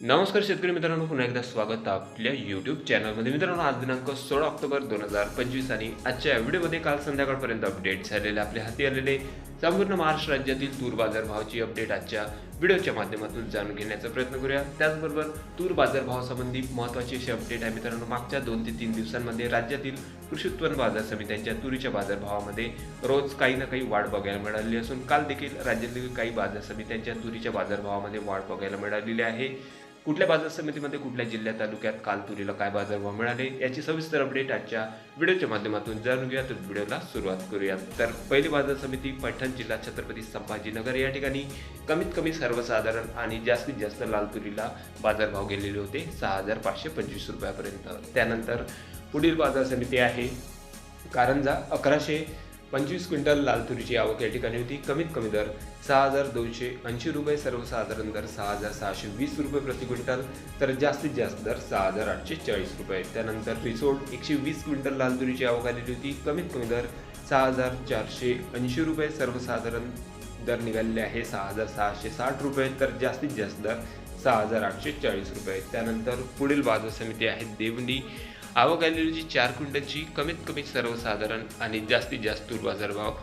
नमस्कार शेतकरी मित्रांनो पुन्हा एकदा स्वागत आपल्या यूट्यूब चॅनलमध्ये मित्रांनो आज दिनांक सोळा ऑक्टोबर दोन हजार पंचवीस आणि आजच्या व्हिडिओमध्ये काल संध्याकाळपर्यंत अपडेट झालेले आपल्या हाती आलेले संपूर्ण महाराष्ट्र राज्यातील तूर बाजारभावाची अपडेट आजच्या व्हिडिओच्या माध्यमातून जाणून घेण्याचा प्रयत्न करूया. त्याचबरोबर तूर बाजारभावासंबंधी महत्त्वाची अशी अपडेट आहे मित्रांनो मागच्या दोन ते तीन दिवसांमध्ये राज्यातील कृषी उत्पन्न बाजार समित्यांच्या तुरीच्या बाजारभावामध्ये रोज काही ना काही वाढ बघायला मिळाली असून काल देखील राज्यातील काही बाजार समित्यांच्या तुरीच्या बाजारभावामध्ये वाढ बघायला मिळालेली आहे. कुठल्या बाजार समितीमध्ये कुठल्या जिल्ह्यात तालुक्यात काल तुरीला काय बाजारभाव मिळाले याची सविस्तर अपडेट आजच्या व्हिडिओच्या माध्यमातून जाणून घेऊया. तर व्हिडिओला सुरुवात करूया तर पहिली बाजार समिती पैठण जिल्हा छत्रपती संभाजीनगर. या ठिकाणी कमीत कमी सर्वसाधारण आणि जास्तीत जास्त लाल तुरीला बाजारभाव गेलेले होते सहा हजार पाचशे पंचवीस रुपयापर्यंत. त्यानंतर पुढील बाजार समिती आहे कारंजा अकराशे पंचवीस क्विंटल लाल तुरीची आवक या ठिकाणी होती. कमीत कमी दर सहा हजार दोनशे ऐंशी रुपये सर्वसाधारण दर सहा हजार सहाशे वीस रुपये प्रति क्विंटल तर जास्तीत जास्त दर सहा हजार आठशे चाळीस रुपये. त्यानंतर रिसोड एकशे वीस क्विंटल लाल तुरीची आवक आलेली होती. कमीत कमी दर सहा हजार चारशे ऐंशी रुपये सर्वसाधारण दर निघालेले आहे सहा हजार सहाशे साठ रुपये तर जास्तीत जास्त दर सहा हजार आठशे चाळीस रुपये. त्यानंतर पुढील बाजार समिती आहे देवणी. आवक आलेली चार क्विंटलची कमीत कमी सर्वसाधारण आणि जास्तीत जास्त तूर बाजारभाव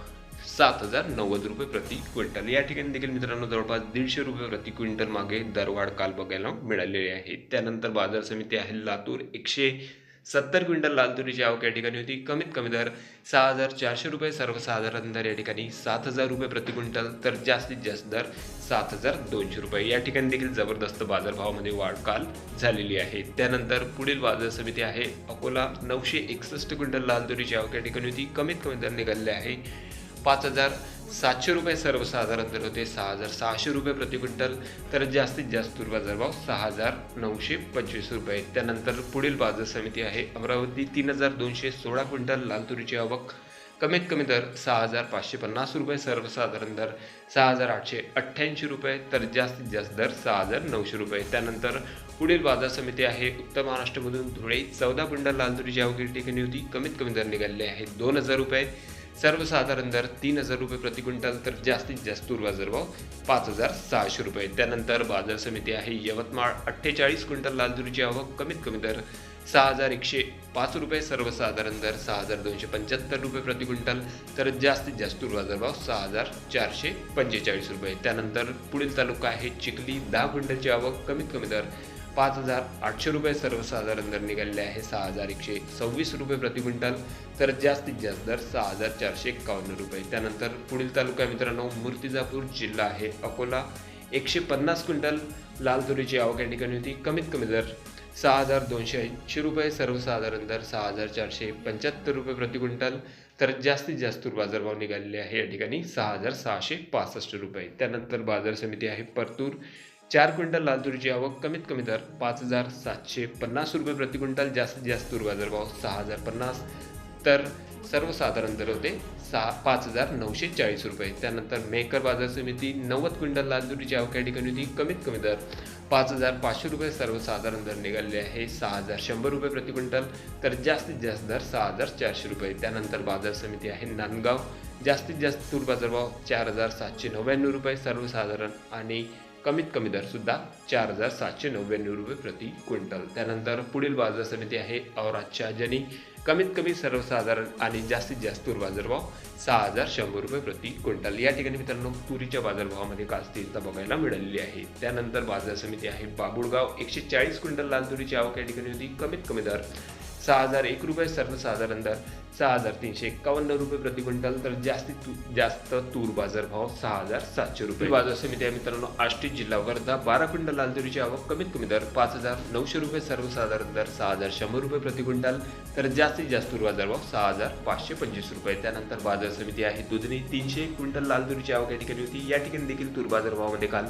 सात हजार नव्वद रुपये प्रति क्विंटल. या ठिकाणी देखील मित्रांनो जवळपास दीडशे रुपये प्रति क्विंटल मागे दरवाढ काल बघायला मिळालेली आहे. त्यानंतर बाजार समिती आहे लातूर एकशे सत्तर क्विंटल लाल तुरीची आवक या ठिकाणी होती. कमीत कमी दर सहा हजार चारशे रुपये सर्वसाधारण दर या ठिकाणी सात हजार रुपये प्रति क्विंटल तर जास्तीत जास्त दर सात हजार दोनशे रुपये. या ठिकाणी देखील जबरदस्त बाजारभावामध्ये वाढ काल झालेली आहे. त्यानंतर पुढील बाजार समिती आहे. अकोला नऊशे एकसष्ट क्विंटल लाल तुरीची आवक या ठिकाणी होती. कमीत कमी दर निघालेले आहे पाच हजार सातशे रुपये सर्वसाधारण दर होते सहा हजार सहाशे रुपये प्रति क्विंटल. तर जास्तीत जास्त बाजार बाजारभाव सहा हजार नऊशे पंचवीस रुपये. त्यानंतर पुढील बाजार समिती आहे अमरावती. तीन हजार दोनशे सोळा क्विंटल लाल तुरीची आवक. कमीत कमी दर सहा हजार पाचशे पन्नास रुपये सर्वसाधारण दर सहा हजार आठशे अठ्ठ्याऐंशी रुपये. तर जास्तीत जास्त दर सहा हजार नऊशे रुपये. त्यानंतर पुढील बाजार समिती आहे उत्तर महाराष्ट्रामधून धुळे. चौदा क्विंटल लाल तुरीची आवक ठिकाणी होती कमीत कमी दर निघालेले आहेत दोन हजार रुपये. सर्वसाधारण दर तीन हजार रुपये प्रति क्विंटल तर जास्तीत जास्त तूर पाच हजार सहाशे रुपये. त्यानंतर बाजार समिती आहे यवतमाळ अठ्ठेचाळीस क्विंटल लालदुरीची आवक कमीत कमी दर सहा हजार एकशे पाच रुपये सर्वसाधारण दर सहा हजार दोनशे पंच्याहत्तर रुपये प्रति क्विंटल तर जास्तीत जास्त तूर सहा हजार चारशे पंचेचाळीस रुपये. त्यानंतर पुढील तालुका आहे चिखली दहा क्विंटलची आवक कमीत कमी दर पाच हजार आठशे रुपये सर्वसाधारण दर निघालेले आहे. सहा हजार एकशे सव्वीस रुपये प्रति क्विंटल तर जास्तीत जास्त दर सहा हजार चारशे एक्कावन्न रुपये. त्यानंतर पुढील तालुका मित्रांनो मूर्तिजापूर जिल्हा आहे. अकोला एकशे पन्नास क्विंटल लाल तुरीची आवक या ठिकाणी होती. कमीत कमी दर सहा हजार दोनशे ऐंशी रुपये सर्वसाधारण दर सहा हजार चारशे पंच्याहत्तर रुपये प्रति क्विंटल तर जास्तीत जास्त तूर बाजारभाव निघालेले आहे. या ठिकाणी सहा हजार सहाशे पासष्ट रुपये. त्यानंतर बाजार समिती आहे परतूर चार क्विंटल लाल तुरीची आवक कमीत कमी दर पाच हजार सातशे पन्नास रुपये प्रति क्विंटल जास्तीत जास्त तूर बाजारभाव सहा हजार पन्नास. तर सर्वसाधारण दर होते सहा पाच हजार नऊशे चाळीस रुपये. त्यानंतर मेकर बाजार समिती नव्वद क्विंटल लाल तुरीची आवक या ठिकाणी होती कमीत कमी दर पाच हजार पाचशे रुपये. सर्वसाधारण दर निघालेले आहे सहा हजार शंभर रुपये प्रति क्विंटल तर जास्तीत जास्त दर सहा हजार चारशे रुपये. त्यानंतर बाजार समिती आहे नांदगाव जास्तीत जास्त तूर बाजारभाव चार हजार सातशे नव्याण्णव रुपये. सर्वसाधारण आणि कमीत कमी दरसुद्धा चार हजार सातशे नव्याण्णव रुपये प्रति क्विंटल. त्यानंतर पुढील बाजार समिती आहे औराजच्या जनी कमीत कमी सर्वसाधारण आणि जास्तीत जास्त तूर बाजारभाव सहा हजार शंभर रुपये प्रति क्विंटल. या ठिकाणी मित्रांनो तुरीच्या बाजारभावामध्ये काल स्थिरता बघायला मिळालेली आहे. त्यानंतर बाजार समिती आहे बाबुळगाव. एकशे चाळीस क्विंटल लाल तुरीची आवक या ठिकाणी होती. कमीत कमी दर सहा हजार एक रुपये सर्वसाधारण दर सहा हजार तीनशे एक्कावन्न रुपये प्रति क्विंटल. तर जास्तीत तू- जास्त तूर बाजार भाव सहा हजार सातशे रुपये. बाजार समिती आहे मित्रांनो आष्टी जिल्हा वर्धा. बारा क्विंटल लाल तुरीची आवक कमीत कमी दर पाच हजार नऊशे रुपये सर्वसाधारण दर सहा हजार शंभर रुपये प्रति क्विंटल. तर जास्तीत जास्त तूर बाजार भाव सहा हजार पाचशे पंचवीस रुपये. त्यानंतर बाजार समिती आहे दुधनी तीनशे क्विंटल लाल तुरीची आवक या ठिकाणी होती. या ठिकाणी देखील तूर बाजार भावामध्ये काल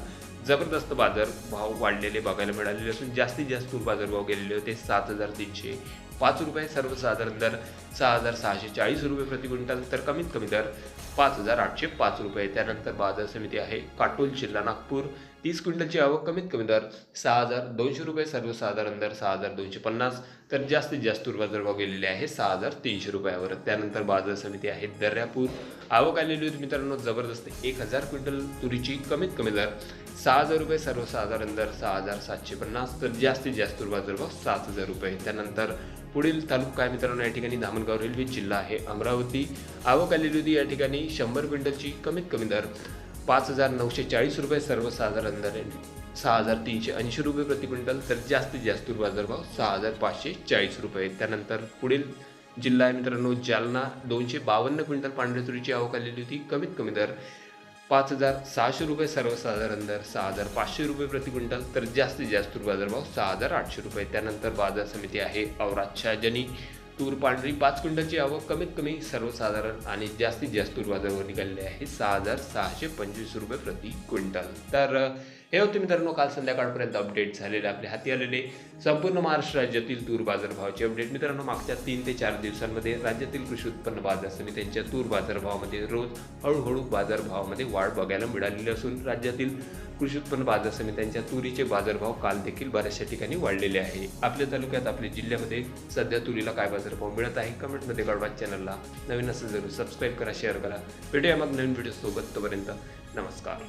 जबरदस्त बाजार भाव वाढलेले बघायला मिळालेले असून जास्तीत जास्त तूर बाजार भाव गेलेले होते सात हजार तीनशे पाच रुपये सर्वसाधारण दर सहा हजार सहाशे चाळीस रुपये प्रति क्विंटल तर कमीत कमी दर पाच हजार आठशे पाच रुपये. त्यानंतर बाजार समिती आहे काटोल जिल्हा नागपूर. तीस क्विंटलची आवक कमीत कमी दर सहा हजार दोनशे रुपये सर्वसाधारण दर सहा हजार दोनशे पन्नास. तर जास्तीत जास्त बाजारभाव गेलेले आहे सहा हजार तीनशे रुपयावर. त्यानंतर बाजार समिती आहे दर्यापूर. आवक आलेली होती मित्रांनो जबरदस्त एक हजार क्विंटल तुरीची कमीत कमी दर सहा हजार रुपये सर्वसाधारण दर सहा हजार सातशे पन्नास. तर जास्तीत जास्त बाजारभाव सात हजार रुपये. त्यानंतर पुढील तालुका आहे मित्रांनो या ठिकाणी धामणगाव रेल्वे जिल्हा आहे अमरावती. आवक आलेली होती या ठिकाणी शंभर क्विंटलची कमीत कमी दर पाच हजार नऊशे चाळीस रुपये सर्वसाधारण दर सहा हजार तीनशे ऐंशी रुपये प्रति क्विंटल तर जास्तीत जास्त बाजारभाव सहा हजार पाचशे चाळीस रुपये त्यानंतर पुढील जिल्हा आहे मित्रांनो जालना दोनशे बावन्न क्विंटल पांढऱ्या तुरीची आवक आलेली होती कमीत कमी दर पाच हजार सहाशे रुपये सर्वसाधारण दर सहा हजार पाचशे रुपये प्रति क्विंटल तर जास्तीत जास्त बाजारभाव सहा हजार आठशे रुपये. त्यानंतर बाजार समिती आहे औरात जनी तूर पांढरी पाच क्विंटलची आवक कमीत कमी सर्वसाधारण आणि जास्तीत जास्त तूर बाजारावर निघालेली आहे सहा हजार सहाशे पंचवीस रुपये प्रति क्विंटल. तर हे होते मित्रांनो काल संध्याकाळपर्यंत अपडेट झालेले आपल्या हाती आलेले संपूर्ण महाराष्ट्र राज्यातील तूर बाजारभावाचे अपडेट मित्रांनो मागच्या तीन ते चार दिवसांमध्ये राज्यातील कृषी उत्पन्न बाजार समित्यांच्या तूर बाजारभावामध्ये रोज हळूहळू बाजारभावामध्ये वाढ बघायला मिळालेली असून राज्यातील कृषी उत्पन्न बाजार समित्यांच्या तुरीचे बाजारभाव काल देखील बऱ्याचशा ठिकाणी वाढलेले आहे. आपल्या तालुक्यात आपल्या जिल्ह्यामध्ये सध्या तुरीला काय बाजारभाव मिळत आहे कमेंटमध्ये कळवा चॅनलला नवीन असेल जरूर सबस्क्राईब करा शेअर करा. भेटूया मग नवीन व्हिडिओ सोबत तोपर्यंत. नमस्कार.